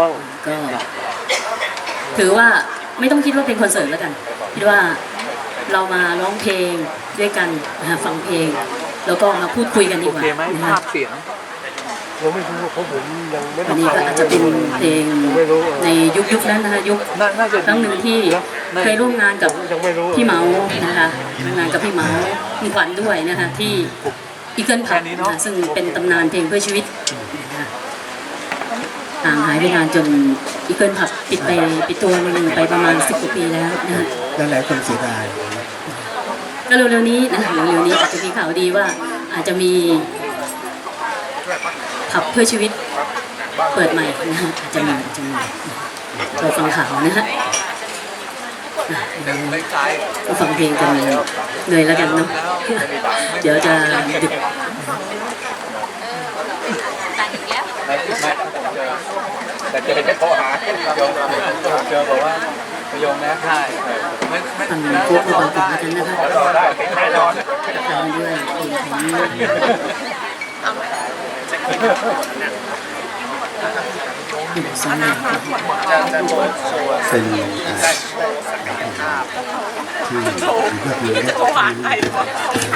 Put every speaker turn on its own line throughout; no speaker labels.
ว่าง
ก็ถือว่าไม่ต้องคิดว่าเป็นคอนเสิร์ตแล้วกัน คิดว่าเรามาร้องเพลงด้วยกันนะฮะฟังเพลง แล้วก็มาพูดคุยกันดี
โอก
ว่า
เคไหม
นะ
ภา
ฮะ
พเสียง
ผมไม่รู้เพราะผมยังไม่
อัน
ได้
นี้
ฟั
ก็
ง
อาจจะเป็นเพลงในยุคยุคนั้นนะคะยุค
น่าน่าจะ
ครั้งหนึ่งที่เคยร่วมงานกับ
ยังไม่รู้
พี่เมาส์นะคะร่วมงานกับพี่เมาส์มีขวัญด้วยนะคะที่อีเกิลพับนะคะซึ่งเป็นตำนานเพลงเพื่อชีวิตนะคะ ห่างหายไปนานจนอีเกิลพับปิดไปปิดตัวหนึ่งไปประมาณสิบกว่าปีแล้วนะคะ
หลายๆคนเสียดาย
ก็เร็วๆนี้นะเร็วๆนี้อาจจะมีข่าวดีว่าอาจจะมีผับเพื่อชีวิตเปิดใหม่นะฮะอาจจะมีอาจจะมีเราฟังข่าวนะฮะอะก็ฟังเพลงกันเลยแล้วกันเนาะเดี๋ยวจะดึก
แต่เจอแค่โทรหาโยมเจอบอกว่าโยมนะใช่ไม่ไม่
ฟังพวกเราฟังกันน จะคะ
รอได้แน่นอน
ตามด้วย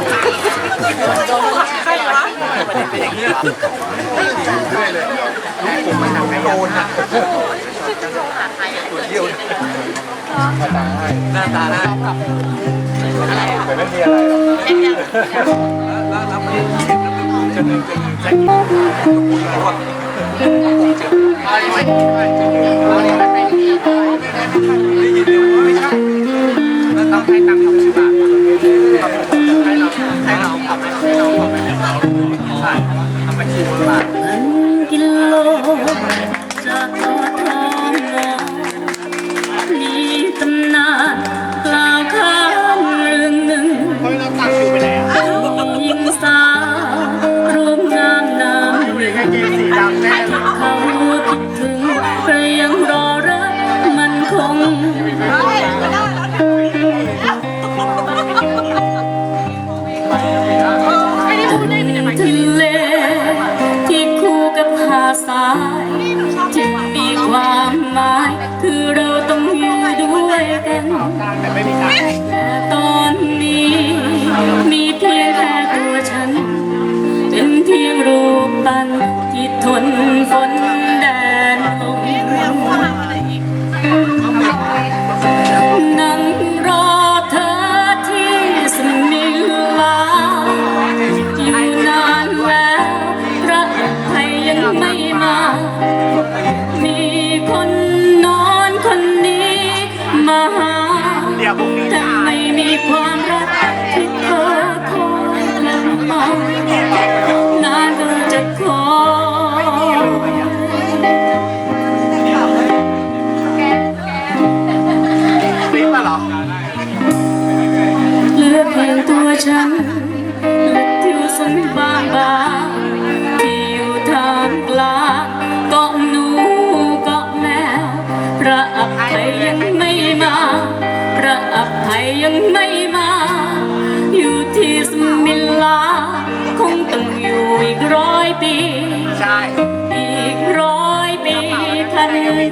เพลงของหนุ่มสาว
เป็นอ่าที่ถือว่าเป็นเรื่องที่
หน้าตาหน้าแต่ไม่มีอะไรหรอกแล้วแล้วมันจะนึงจะนึงจะนึงจะนึงได้ยินเดียวไม่ใช่แล้ว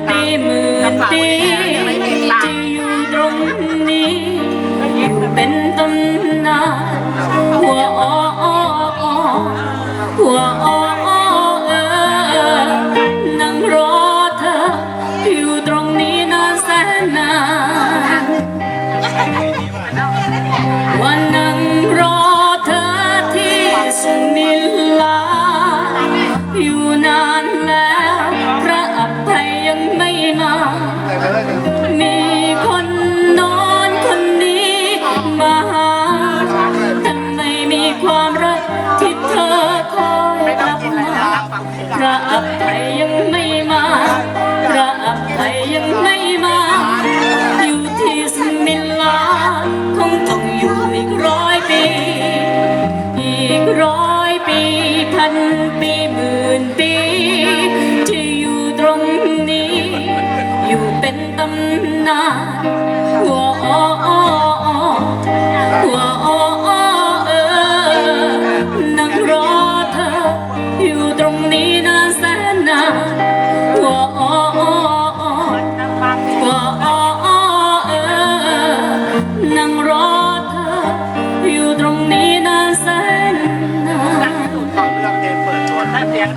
ตีห
มื่นตีจะอยู่ตรงนี้อยู่เป็นตำนานหัวอ้ออ้ออ้อหัวอ้ออ้อเออนั่งรอเธอ อยู่ตรงนี้นานแสนนาน
Yeah. ตั
วแทบ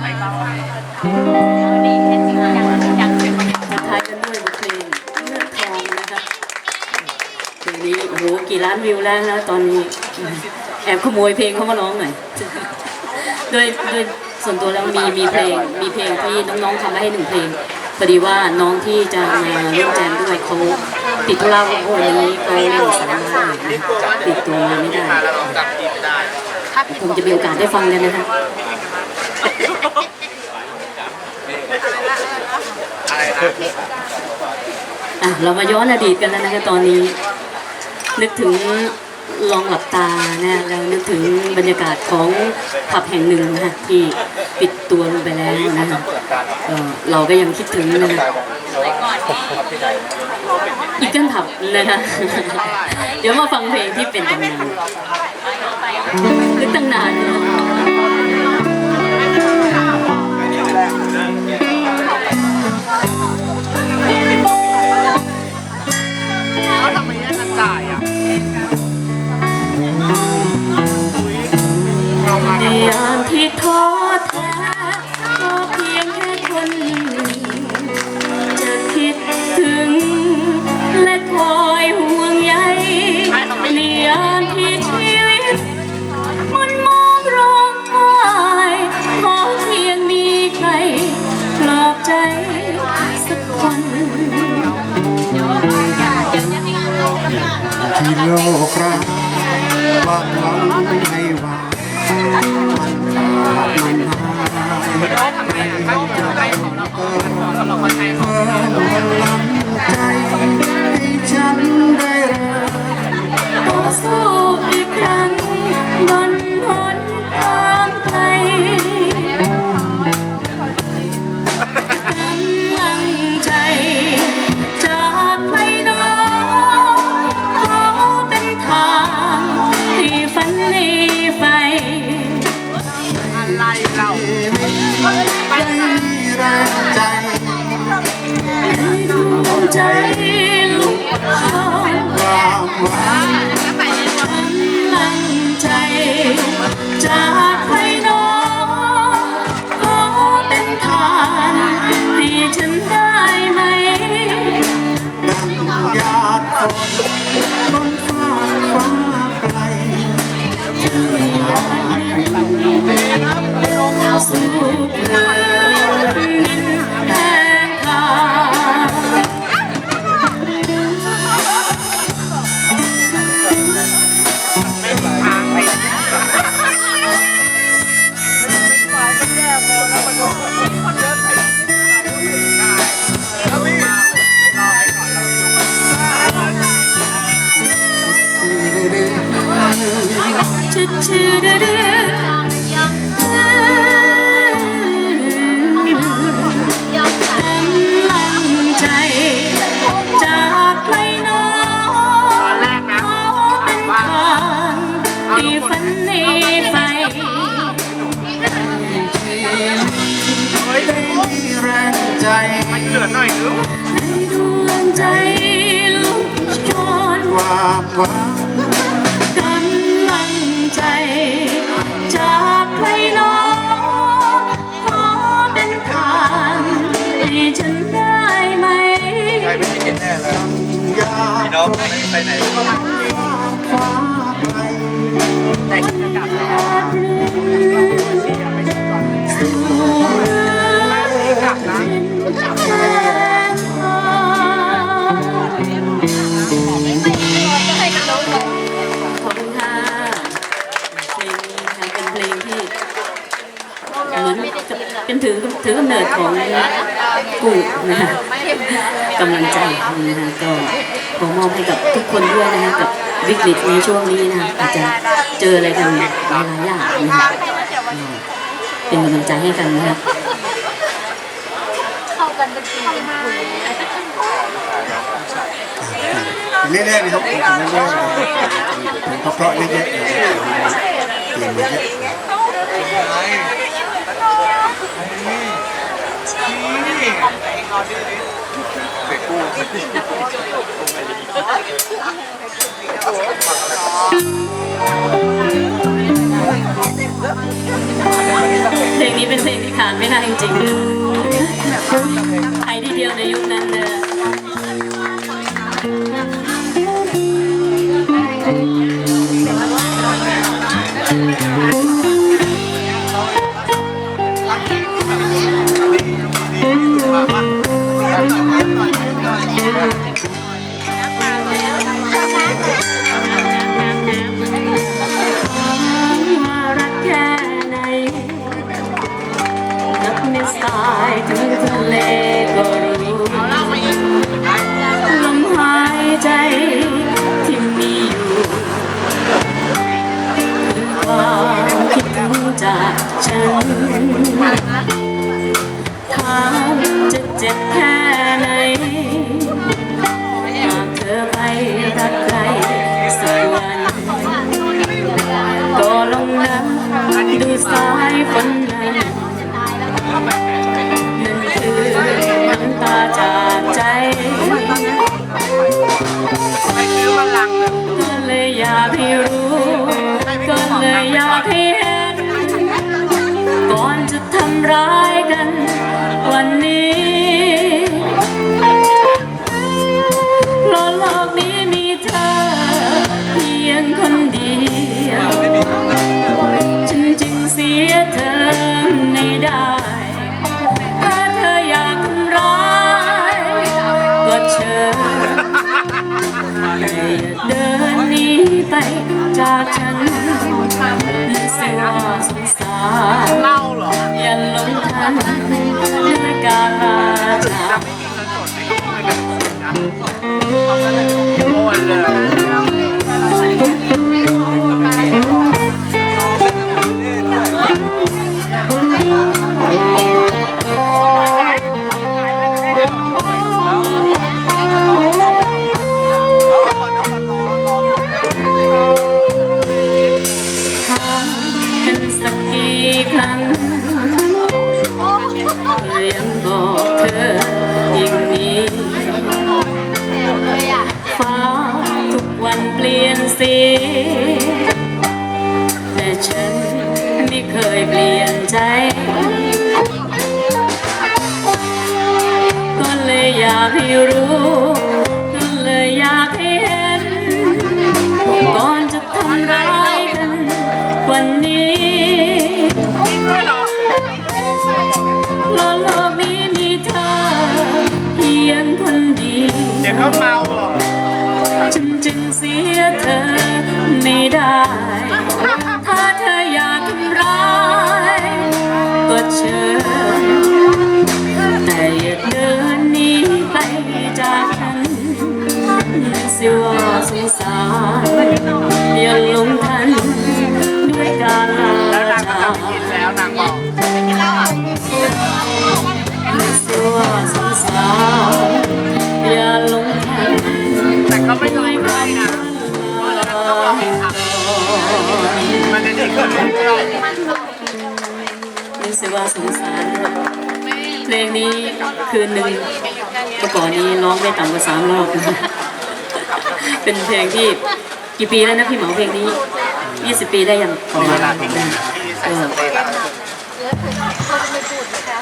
เพียงไหนเรา
ทักทายกันด้วยบทเพลงเลือดทองนะคะเพลงนี้โอ้โหกี่ล้านวิวแล้วนะตอนนี้แอบขโมยเพลงเขามาร้องหน่อยโดยโดยส่วนตัวแล้วมีมีเพลงมีเพลงที่น้องๆทำมาให้หนึ่งเพลงพอดีว่าน้องที่จะมาร่วมแจมด้วยเขาติดธุระวันนี้เขาไม่สามารถนะคะติดตัวมาไม่ได้
มาแล้วเราจำทีไม่ได้
คงจะมีโอกาสได้ฟังกันนะคะ
อะไรนะ
อะเรามาย้อนอดีตกันแล้วนะคะตอนนี้ นึกถึงลองหลับตานะแล้วนึกถึงบรรยากาศของผับแห่งหนึ่งนะคะที่ปิดตัวลงไปแล้วนะคะเอ่อเราก็ยังคิดถึงนะคะอีกกันผับนะคะเดี๋ยวมาฟังเพลงที่เป็นตำนานคือตั้งนาน
ที่
โลกรักความหวังไม่ว่ามันขาดมันหาย
เราทำไมอะเขาเป็นอะไรของเราเราคนไทยเขา
พลังใจให้ฉันได้เริ่ม
ต่อสู้ กำลังใจ จากใครน้องขอเป็นทา
ง
ให้ฉันได้ไหม
ใครไม่ได้เห็นแน่แล้ว
ยา
พี่น้องไปไหน
ฟ้าไกล
แต่จะกลับแล้วำ
เนิดของกูนะคะกำลังใจนะคะก็ขอมอบให้กับทุกคนด้วยนะคะกับวิกฤตในช่วงนี้นะคะอาจจะเจออะไรกันหลายๆอย่างนะคะเป็นกำลังใจให้กันนะคะ
เรื่อยๆนะครับเรื่อยๆนะครับเพราะๆเยอะๆนะครับเปลี่ยนเยอะ
นี่เสียกู้
เพลงนี้เป็นเพลงที่ขาดไม่ได้จริงๆไอทีเดียวในยุคนั้นเลย เจ็บแค่ไหน เดินหนีไปจากฉันเสียว่าสงสาร
เล่าเหรอ
อย่าหลงทันด้วยกาลาจาก
โอนเลย
ดียว
เดี๋ยวเขาเมาเหรอ
ฉันจึงเสียเธอไม่ได้ ถ้าเธออยากทำร้ายก็เชิญแต่อย่าเดินหนีไปจากฉันสิว่าสงสารอย่าหลงทัน ว่าสงสาร
เพ
ลงนี้คืนหนึ่งเมื่อก่อนนี้ร้องไม่ต่ำกว่าสามรอบนะเป็นเพลงที่กี่ปีแล้วนะพี่เหมาเพลงนี้20ปีได้ยังประมาณเออ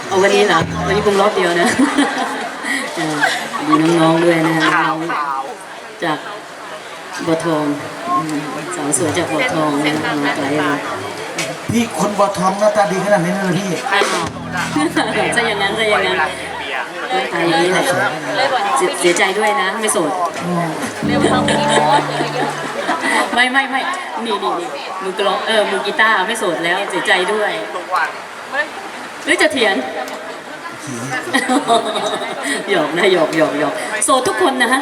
เอาวันนี้เหรอวันนี้คงรอบเดียวนะเออมีน้องๆด้วยนะ
ๆขาว
น้อง
ขาว
ๆจากบัวทองอืมสาวสวยจากบัวทองนะมาไกลเลย
พี่คนบัวทองหน้าตาดีขนาดนี้เลยพี่
อ้าวจะอย่างนั้นจะอย่างนั้น
เบียร์
ตายอย่างนี้แหละเสียเสียใจด้วยนะไม่โสดไม่ไม่ไม่นี่นี่นี่มือกลองเออมือกีตาร์ไม่โสดแล้วเสียใจด้วย
ทุกวัน
หรือจะเถียงหยอกนะหยอกหยอกหยอกโสดทุกคนนะฮะ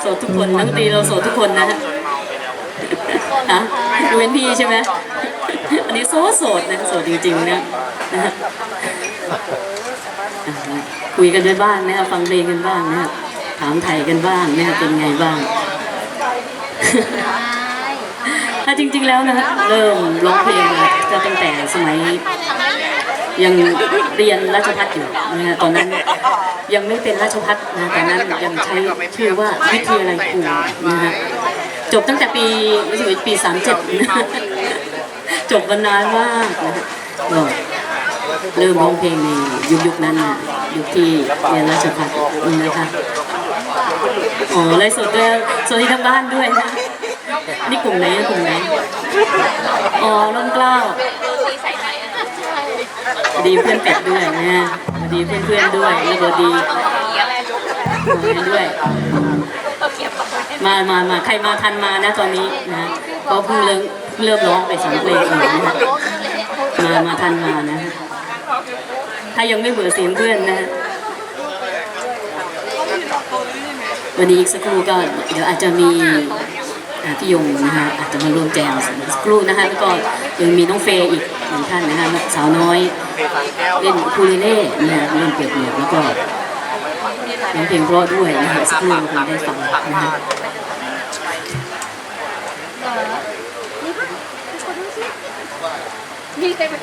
โสดทุกคนนักดนตรีเราโสดทุกคนนะฮะ
จนเมาไปแล้ว
ฮะดูเป็นพี่ใช่ไหม อันนี้โสดโสดนะโสดจริงๆนะนะฮะคุยกันด้บ้างนะครับฟังเพลงกันบ้างนะครับถามไถ่กันบ้างนะครับเป็นไงบ้าง ถ้าจริง ๆแล้วนะเริ่มร้องเพลงมาก็ตั้งแต่สมัยยังเรียนราชพัฒอยู่นะฮะตอนนั้นยังไม่เป็นราชพัฒนะตอนนั้นยังใช้ชื่อว่าวิทยาลัยครูนะฮะจบตั้งแต่ปีรู้สึกปีสามเจ็ด จบมานนานมากนะฮะก็เริ่มร้องเพลงในยุคยุคนั้นนะยุคที่เรียนราชพัฒนะคะอ๋อไลฟ์สดด้วยสวัสดีทางบ้านด้วยนะนี่กลุ่มไหนกลุ่มไหนอ๋อร่มเกล้าดีเพื่อนเป็ดด้วยนะดีเพื่อนเพื่อนๆด้วยแล้วก็ดีด้วย มามามาใครมาทันมานะตอนนี้นะก็เพิ่งเริ่ม เริ่มร้องไปสองเพลงเองนะมามาทันมานะ ถ้ายังไม่เบื่อเสียงเพื่อนนะ วันนี้อีกสักครู่ก็เดี๋ยวอาจจะมีพี่ยงนะคะอาจจะมาร่วมแจมสักครู่นะคะแล้วก็ยังมีน้องเฟย์อีกหนึ่งท่านนะคะสาวน้อยเล่นคูเลเล่นะเล่นเปียกเปียแล้วก็ร้องเพลงเพราะด้วยนะคะสักครู่คงได้ฟังนะคะ
นี่ใช่ไหม